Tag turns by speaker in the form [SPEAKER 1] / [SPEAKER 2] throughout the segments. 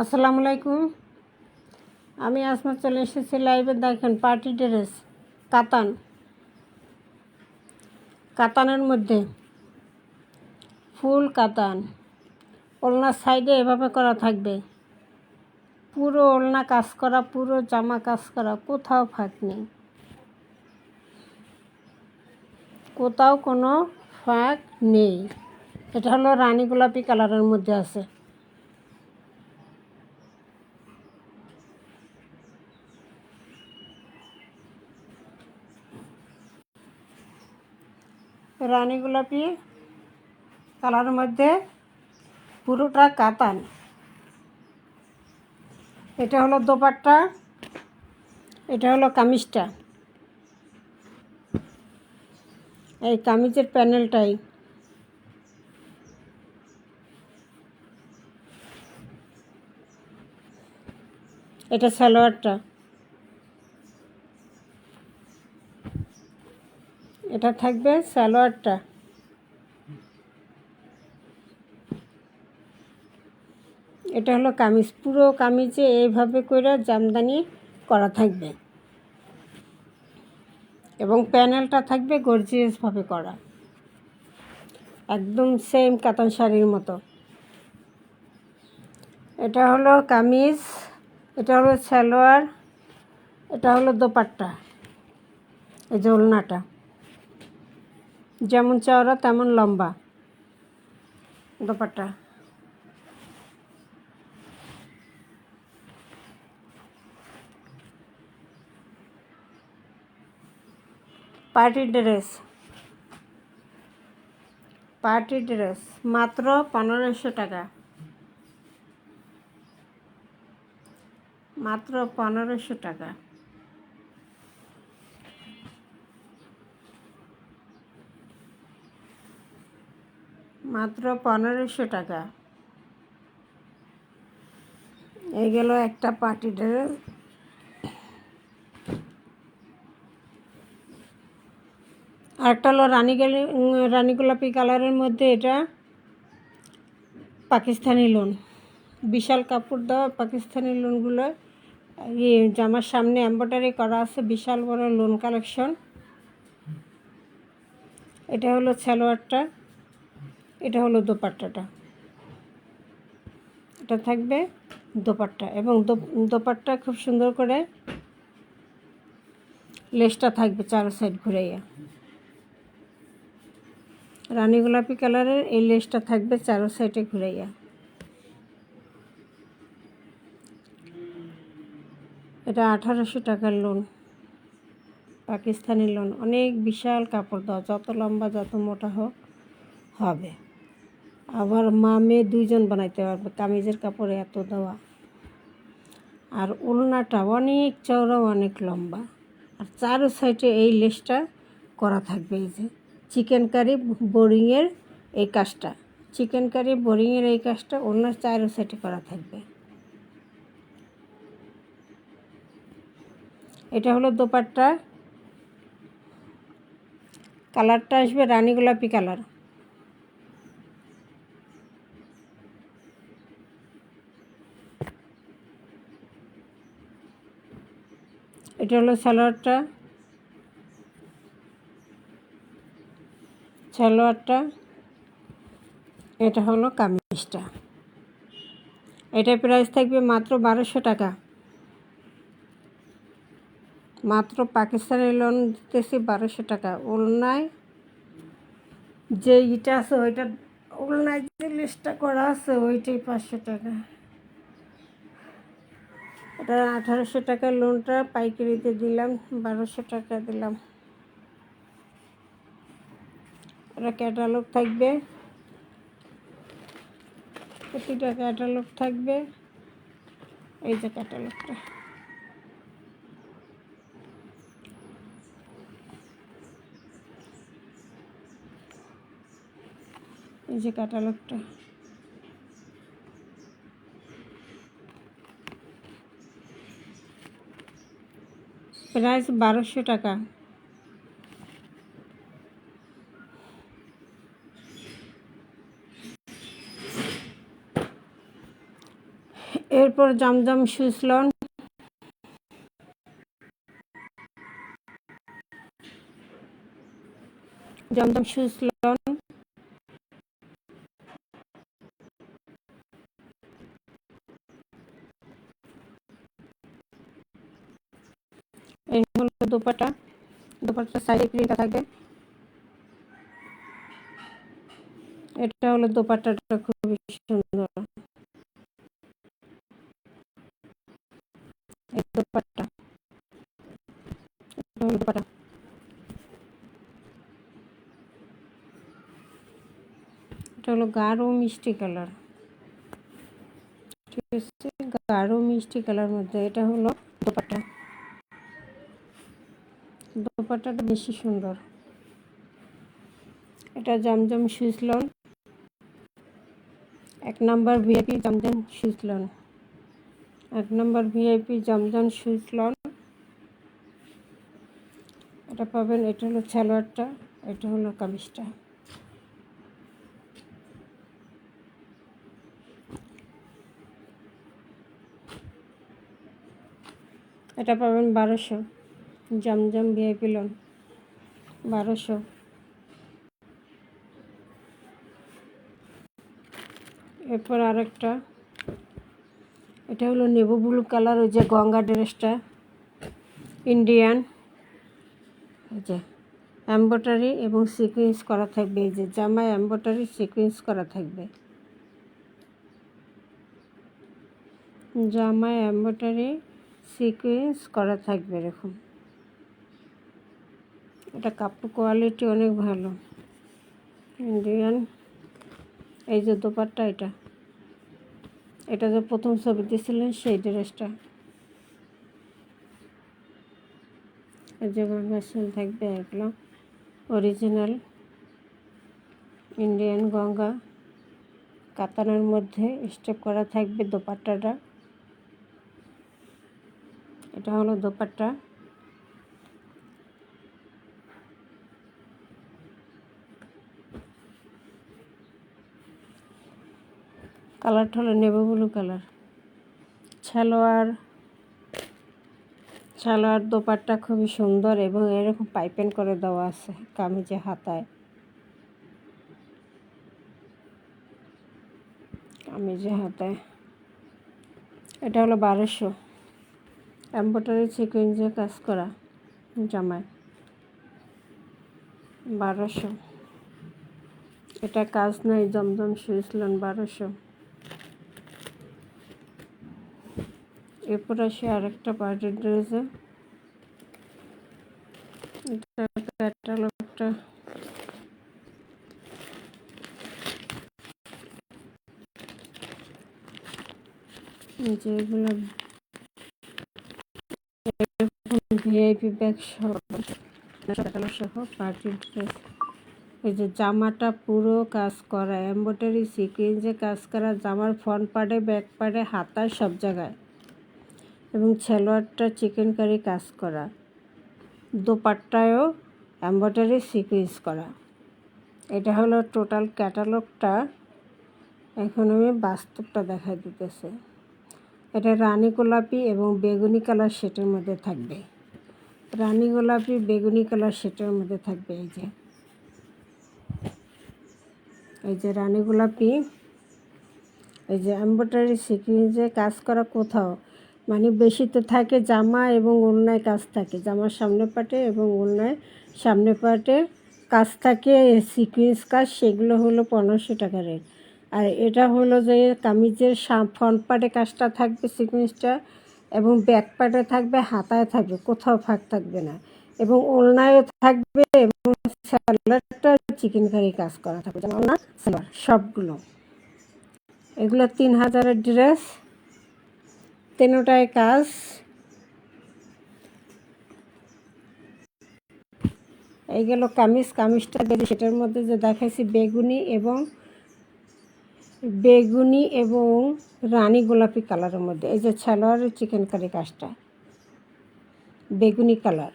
[SPEAKER 1] আসসালামু আলাইকুম। আমি আসমা চলে এসেছি লাইভে দেখেন পার্টি ড্রেস কাতান। কাতানের মধ্যে ফুল কাতান। ওলনার সাইডে এভাবে করা থাকবে। পুরো ওলনা কাজ করা, পুরো জামা কাজ করা, কোথাও ফাঁক নেই। কোথাও কোনো ফাঁক নেই। এটা হলো রানী গোলাপি কালারের মধ্যে আছে। রানী গোলাপি কালারের মধ্যে পুরোটা কাতান। এটা হলো দোপাট্টা, এটা হলো কামিজটা। এই কামিজের প্যানেলটাই। এটা সালোয়ারটা। এটা থাকবে সালোয়ারটা। এটা হলো কামিজ, পুরো কামিজে এইভাবে করে জামদানি করা থাকবে। এবং প্যানেলটা থাকবে গর্জিয়াসভাবে করা। একদম সেম কাতান শাড়ির মতো। এটা হলো কামিজ, এটা হলো সালোয়ার, এটা হলো দোপাট্টা, এই যে ওলনাটা। যেমন চওড়া, তেমন লম্বা। Dupatta. Party dress. Party dress, মাত্র পনেরোশো টাকা। মাত্র পনেরোশো টাকা। মাত্র পনেরোশো টাকা। এই গেল একটা পার্টি ড্রেস। আরেকটা হলো রানী গেলি রানী গোলাপি কালারের মধ্যে এটা পাকিস্তানি লোন। বিশাল কাপড় দেওয়া পাকিস্তানি লোনগুলো। জামার সামনে এম্ব্রয়ডারি করা আছে, বিশাল বড় লোন কালেকশন। এটা হলো সালোয়ারটা। এটা হলো দোপাট্টাটা। এটা থাকবে দোপাট্টা এবং দোপাট্টা খুব সুন্দর করে লেসটা থাকবে চার সাইড ঘুরাইয়া। রানী গোলাপি কালারের এই লেসটা থাকবে চারো সাইডে ঘুরাইয়া। এটা আঠারোশো টাকার লোন, পাকিস্তানি লোন। অনেক বিশাল কাপড় দেওয়া, যত লম্বা, যত মোটা হোক, হবে। আবার মা মেয়ে দুইজন বানাইতে পারবে, কামিজের কাপড়ে এত দেওয়া। আর উলনাটা অনেক চওড়া, অনেক লম্বা। আর চারো সাইডে এই লেসটা করা থাকবে এই যে। চিকেন কারি বোরিংয়ের এই কাজটা, চিকেন কারি বোরিংয়ের এই কাজটা ওনার চারো সাইডে করা থাকবে। এটা হলো দোপাট্টা। কালারটা আসবে রানী গোলাপি কালার। এটা হলো সালোয়ারটা। সালোয়ারটা। এটা হলো কামিজটা। এটা প্রাইস থাকবে মাত্র বারোশো টাকা। মাত্র পাকিস্তানি লোন দিতেছি বারোশো টাকা। ওলনায় যে ইটা আছে, ওইটা ওলনায় যে লিস্টটা করা আছে, ওইটাই পাঁচশো টাকা। এটা আঠারোশো টাকার লোনটা পাইকারিতে দিলাম, বারোশো টাকা দিলাম। এটা ক্যাটালগ থাকবে। প্রতিটা ক্যাটালগ থাকবে। এই যে ক্যাটালগটা এই যে ক্যাটালগটা প্রাইস বারোশো টাকা। এরপর জমজম সুইসলন। জমজম সুইসলন। এই হলো দোপাটা। দোপাটা সাইডে প্রিন্টটা থাকবে এটা হলো দোপাট্টাটা খুবই সুন্দর। দোপাট্টা এটা হলো মিষ্টি কালার। ঠিক গাঢ় মিষ্টি কালার মধ্যে। এটা হলো দোপাট্টা দোপাট্টাটা বেশি সুন্দর। এটা জমজম সুইসলন এক নম্বর ভিআইপি জমজম সুইসলন এক নম্বর ভিআইপি জমজম সুইসলন এটা পাবেন, এটা হলো সালোয়ারটা, এটা হলো কামিজটা। এটা পাবেন বারোশো। জমজম ভিআইপি লোন, বারোশো। এরপর আরেকটা, এটা হলো নেভু ব্লু কালার, ওই যে গঙ্গা ড্রেসটা, ইন্ডিয়ান। যে এম্ব্রয়ডারি এবং সিকুয়েন্স করা থাকবে, এই যে জামায় এম্ব্রয়ডারি সিকুয়েন্স করা থাকবে। জামায় এম্ব্রয়ডারি সিকুয়েন্স করা থাকবে, এরকম। এটা কাপড় কোয়ালিটি অনেক ভালো। ইন্ডিয়ান এই যে দোপারটা এটা। এটা যে প্রথম ছবি দিয়েছিলেন সেই ড্রেসটা। এই যে ভার্সন থাকবে এগুলো। Original Indian Ganga. কাতানের মধ্যে স্টেপ করা থাকবে দোপাট্টাটা। এটা হলো দোপাট্টা। কালারটা হলো navy blue colour. Salwar salwar dupatta খুবই সুন্দর এবং এরকম পাইপেন করে দেওয়া আছে কামিজে হাতায়। কামিজে হাতায়। এটা হলো বারোশো। এম্ব্রয়ডারি সিকুয়েন্সে কাজ করা জামায় বারোশো। এটা কাজ নাই, জমজম শুয়েছিলেন বারোশো। এরপর আসি আরেকটা পার্টি ড্রেসে। এটা ক্যাটালগটা যেগুলো ভিআইপি ব্যাগ সহ ড্রেস। এই যে জামাটা পুরো কাজ করা এম্ব্রয়ডারি সিকুয়েন্সে কাজ করা, জামার ফ্রন্ট পার্টে ব্যাক পার্টে হাতায় সব জায়গায়। এবং সালোয়ারটা চিকেন কারি কাজ করা। দোপাট্টায়ও এম্ব্রয়ডারি সিকুয়েন্স করা। এটা হলো টোটাল ক্যাটালগটা এখন আমি বাস্তবটা দেখা দিতেছে। এটা রানী গোলাপি এবং বেগুনি কালার সেটের মধ্যে থাকবে। রানী গোলাপি, বেগুনি কালার সেটের মধ্যে থাকবে এই যে। এই যে রানী গোলাপি। এই যে এম্ব্রয়ডারি সিকুয়েন্সে কাজ করা কোথাও মানে বেশিতে থাকে জামা এবং ওড়নায় কাজ থাকে। জামার সামনে পাটে এবং ওড়নায় সামনে পাটে কাজ থাকে, সিকুয়েন্স কাজ, সেগুলো হলো পনেরোশো টাকা রেট। আর এটা হলো যে কামিজের ফ্রন্ট পার্টে কাজটা থাকবে সিকুয়েন্সটা এবং ব্যাক পার্টে থাকবে, হাতায় থাকবে, কোথাও ফাঁক থাকবে না। এবং ওলনায়ও থাকবে এবং স্যালাডটা চিকেন কারি কাজ করা থাকবে। যেমন না সবগুলো। এগুলো তিন হাজারের ড্রেস তেনোটায় কাজ। এই গেল কামিজ, কামিজটা দেখি সেটার মধ্যে যে দেখাইছি বেগুনি এবং বেগুনি এবং রানী গোলাপি কালারের মধ্যে। এই যে সালোয়ারের চিকেন কারি কাজটা, বেগুনি কালার।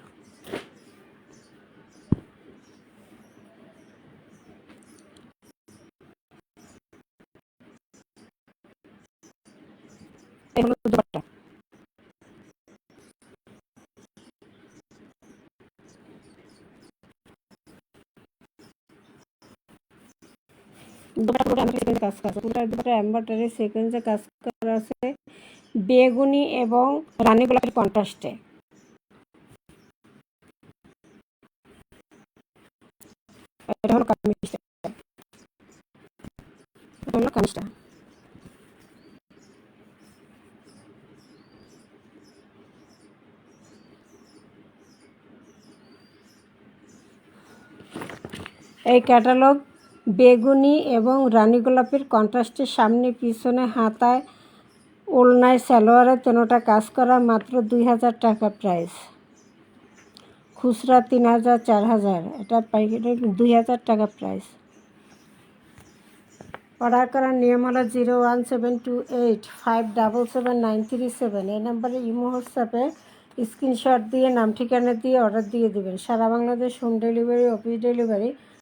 [SPEAKER 1] দুপাটা পুরোটা এমব্রয়ডারি কাজ করা আছে। পুরোটা সিকোয়েন্সে কাজ করা আছে বেগুনি এবং রানী গোলাপের কন্ট্রাস্টে এই ক্যাটালগ বেগুনি এবং রানী গোলাপের কন্ট্রাস্টের সামনে পিছনে হাতায় ওলনায় সালোয়ারে তেনোটা কাজ করা মাত্র দুই হাজার টাকা প্রাইস খুচরা তিন হাজার, চার হাজার। এটা পাইকারি দুই হাজার টাকা প্রাইস অর্ডার করার নিয়ম হলো zero one seven two eight five double seven nine three seven. এই নাম্বারে ইমো, হোয়াটসঅ্যাপে স্ক্রিনশট দিয়ে নাম ঠিকানা দিয়ে অর্ডার দিয়ে দেবেন। সারা Bangladesh home delivery, office delivery